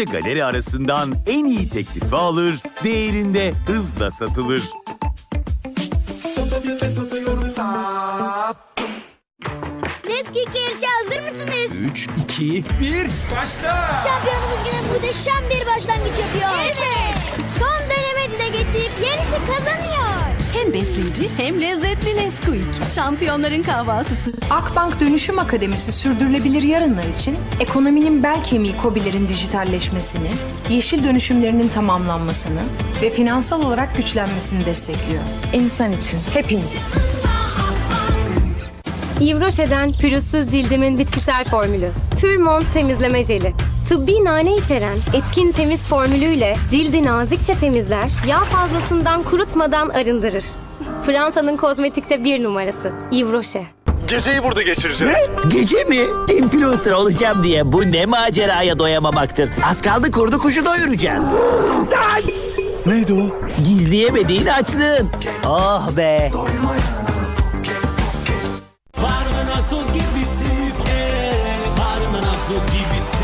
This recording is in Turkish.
galeri arasından en iyi teklifi alır, değerinde hızla satılır. Otobüste satıyorum sattım. Neskik yarışı hazır mısınız? 3, 2, 1, başla! Şampiyonumuz yine muhteşem bir başlangıç yapıyor. Hem besleyici hem lezzetli Nesquik. Şampiyonların kahvaltısı. Akbank Dönüşüm Akademisi sürdürülebilir yarınlar için ekonominin bel kemiği KOBİ'lerin dijitalleşmesini, yeşil dönüşümlerinin tamamlanmasını ve finansal olarak güçlenmesini destekliyor. İnsan için, hepimiz için. Yves Rocher'den pürüzsüz cildimin bitkisel formülü. Pürmont temizleme jeli. Tıbbi nane içeren etkin temiz formülüyle cildi nazikçe temizler, yağ fazlasından kurutmadan arındırır. Fransa'nın kozmetikte bir numarası Yves Rocher. Geceyi burada geçireceğiz. Ne? Gece mi? Influencer olacağım diye bu ne maceraya doyamamaktır. Az kaldı kurdu kuşu doyuracağız. Neydi o? Gizleyemediğin açlığın. Oh be. Var mı nasıl gibisi? Ee, var mı nasıl gibisi?